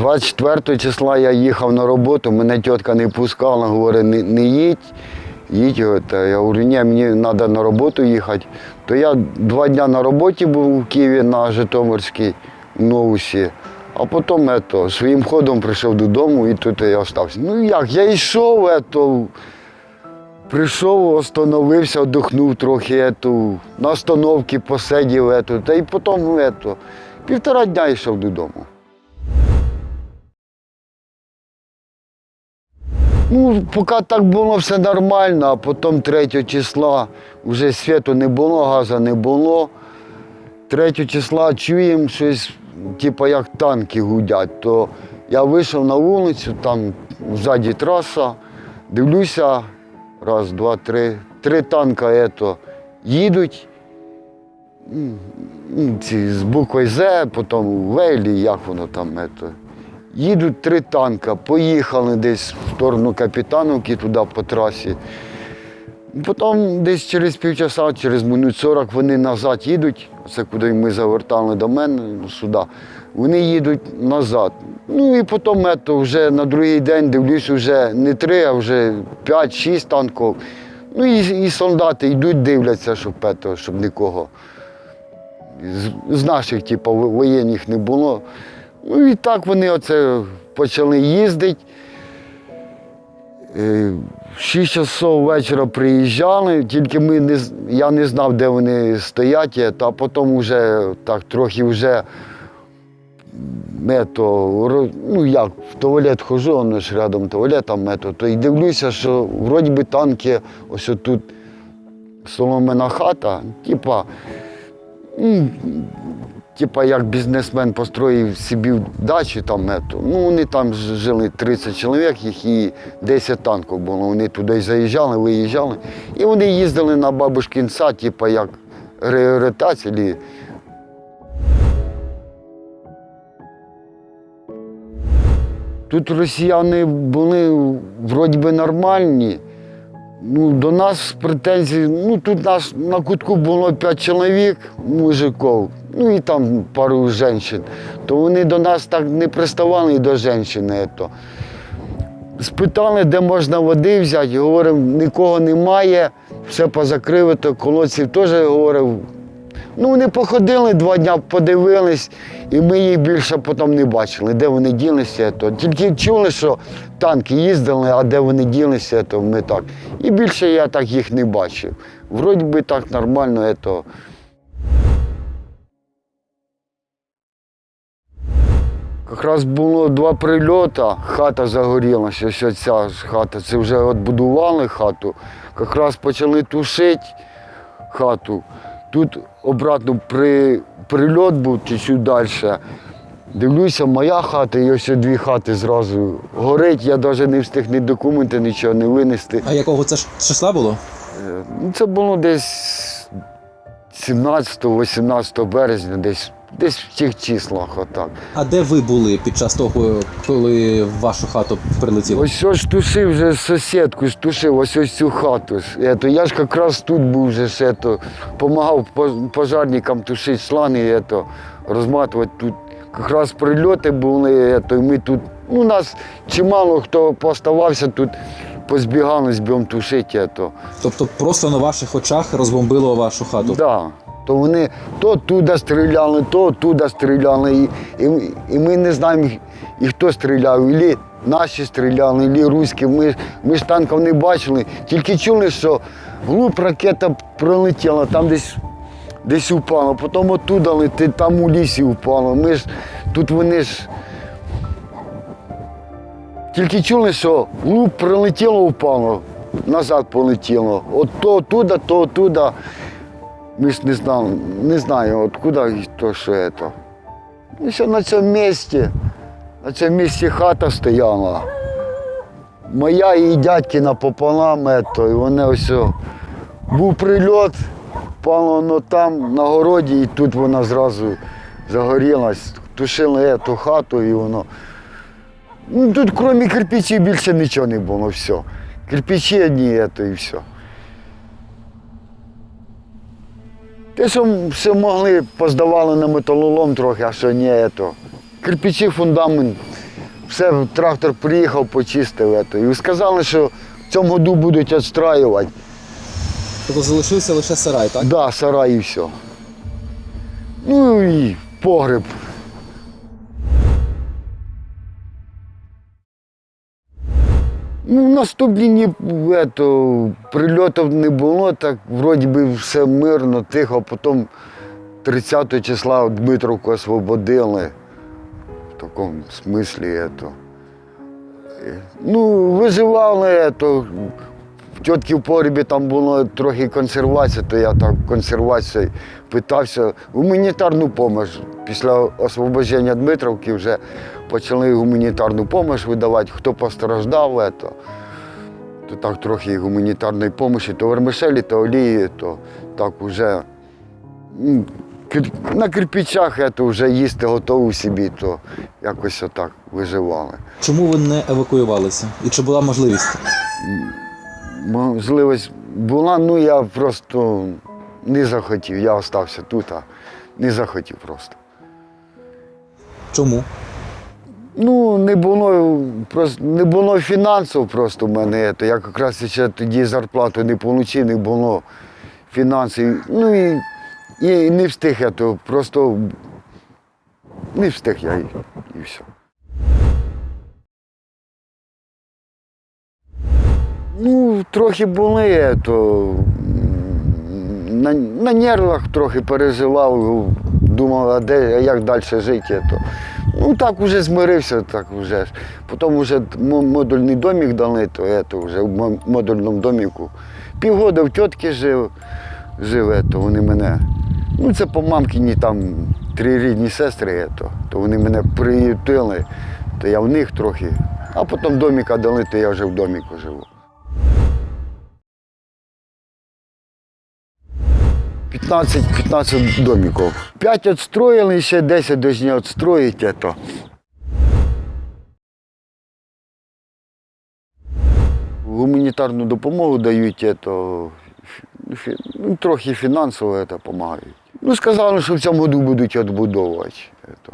24 числа я їхав на роботу, мене тітка не пускала, говорить, не, не їдь, їдь. Я говорю, ні, мені треба на роботу їхати. То я два дні на роботі був у Києві на Житомирській новусі, а потім ето, своїм ходом прийшов додому і тут я остався. Ну як, я йшов, ето, прийшов, остановився, віддохнув трохи, ето, на остановці посидів, ето, та й потім ето, півтора дня йшов додому. Ну, поки так було все нормально, а потім 3 числа вже світу не було, газу не було. 3 числа чуємо щось, типу як танки гудять. То я вийшов на вулицю, там ззаді траса, дивлюся, раз, два, три, три танка ето, їдуть. Ці, з буквою З, потім Велі, як воно там. Ето. Їдуть три танка, поїхали десь в сторону Капітановки туди по трасі. Потім десь через півчаса, через минут 40 вони назад їдуть, це куди ми завертали до мене ну, сюди. Вони їдуть назад. Ну і потім ето, вже на другий день дивлюсь, вже не три, а вже 5-6 танків. Ну і, і солдати йдуть, дивляться, щоб, ето, щоб нікого з, з наших, типу, воєнних не було. Ну і так вони оце почали їздити. Е, 6 часов вечора приїжджали, тільки ми не, я не знав, де вони стоять, та потім вже так трохи вже ето, ро- ну як, в туалет хожу, воно ж рядом туалет, там ето, то й дивлюся, що вроді би танки, ось тут соломина хата, типа, м, типа як бізнесмен построїв собі дачі там, ну вони там жили 30 чоловік, їх і 10 танків було. Вони туди заїжджали, виїжджали. І вони їздили на бабушкин сад, типа як реоритації. Тут росіяни були вроді би нормальні. Ну, до нас претензій, ну тут нас на кутку було п'ять чоловік, мужиків, ну і там пару жінок. То вони до нас так не приставали до жінки. Спитали, де можна води взяти, говоримо, нікого немає, все позакрито, колодців теж говорив. Ну, вони походили два дні, подивились, і ми їх більше потім не бачили, де вони ділися. То. Тільки чули, що танки їздили, а де вони ділися, то ми так. І більше я так їх не бачив. Вроді би так нормально. То. Якраз було два прильоти, хата загорілася, ось ця хата. Це вже відбудували хату. Якраз почали тушити хату. Тут обратно при, прильот був чуть-чуть далі. Дивлюся, моя хата і ось дві хати зразу горить. Я навіть не встиг ні документи, нічого не винести. А якого це числа було? Е, Ну, це було десь 17-18 березня, десь, десь в цих числах. Отак. А де ви були під час того, коли в вашу хату прилетіло? Ось ось тушив вже сусідку, тушив ось ось цю хату. Ето, я ж якраз тут був вже ж, ето, помагав пожарникам тушити шланги, ето, розматувати тут. Якраз прильоти були, ето, і ми тут, ну, нас чимало хто поставався тут, позбігали з бьом тушити. Ето. Тобто просто на ваших очах розбомбило вашу хату? Да. То вони то туди стріляли, то туди стріляли. І, і, і ми не знаємо, і хто стріляв, і наші стріляли, і руські. Ми, ми ж танків не бачили. Тільки чули, що глуб ракета пролетіла, там десь, десь упала, потім оттуда летить, там у лісі впало. Ми ж тут вони ж. Тільки чули, що луп прилетіло, впало, назад полетіло. От то туди, то туди. Ми ж не знали, не знаю, откуда то, що це. І на цьому місці, на цьому місці хата стояла. Моя і дядькина пополам, ето, і вони ось. Був прильот, впало воно там на городі, і тут вона зразу загорілась. Тушили ту хату і воно. Ну, тут, крім кирпичів, більше нічого не було, все. Кирпичі одні, ето, і все. Те, що все могли, поздавали на металолом трохи, а що ні, то. Кирпичі, фундамент все, трактор приїхав, почистив. ето. І сказали, що в цьому году будуть відстраювати. Тобто залишився лише сарай, так? Да, сарай і все. Ну і погреб. Ну, наступні дні ето, прильотів не було, так вроді би все мирно, тихо. Потім 30 числа Дмитровку освободили. В такому смислі. Ето. Е, Ну, виживали. Ето. В тітки в погребі там було трохи консервація, то я так консервацію питався. Гуманітарну допомогу. Після освобождення Дмитровки вже почали гуманітарну допомогу видавати, хто постраждав. Ето. То так трохи гуманітарної допомоги, то вермишелі, то олії, то так вже на кирпичах ето, вже їсти готові собі, то якось отак виживали. Чому ви не евакуювалися? І чи була можливість? Можливість була, ну я просто не захотів. Я залишився тут, а не захотів просто. Чому? Ну, не було просто не було фінансів просто в мене. Я якраз ще тоді зарплату не отримав, не було фінансів. Ну і, і не встиг я то, просто не встиг я і, і все. Ну, трохи були, то на, на нервах трохи переживав, думав, а де, як далі жити. То. Ну так вже змирився, так вже. Потім вже модульний домик дали, то, ето, вже в модульному доміку. Півгода в тітки жив, жив ето, вони мене. Ну це по мамкині там три рідні сестри, ето, то вони мене приютили, то я в них трохи. А потім доміка дали, то я вже в доміку живу. 15-15 домиков. 5 отстроили, ще 10 должны отстроить это. Гуманітарну допомогу дають, это, фі- ну, трохи фінансово это, допомагають. Ну, сказали, що в цьому году будуть відбудовувати. Это.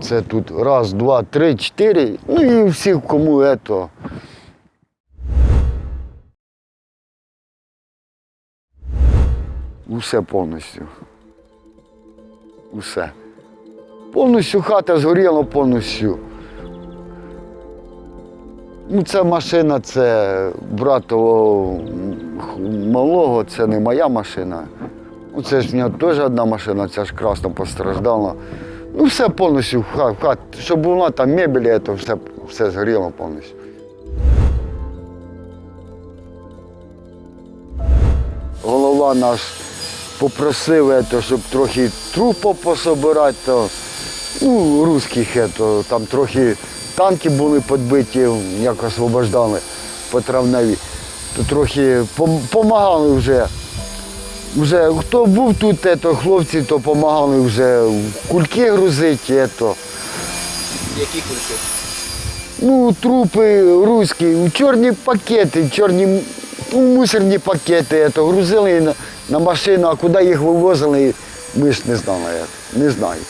Це тут раз, два, три, чотири. Ну і всіх, кому это. Усе повністю. Усе. Повністю хата згоріла повністю. Ну, це машина, це братового малого, це не моя машина. Ну, це ж в нього теж одна машина, ця ж красно постраждала. Ну, все повністю ха- хат. Щоб була там мебель, то все, все згоріло повністю. голова наш попросив, ето, щоб трохи трупа пособирати, то, ну, русських, ето, там трохи танки були підбиті, як освобождали по травневі, то трохи допомагали вже. Вже хто був тут, ето, хлопці, то допомагали вже кульки грузити. Ето. Які кульки? Ну, трупи руські, чорні пакети, чорні ну, мусорні пакети, то грузили на, на машину, а куди їх вивозили, ми ж не знали. Не знаю.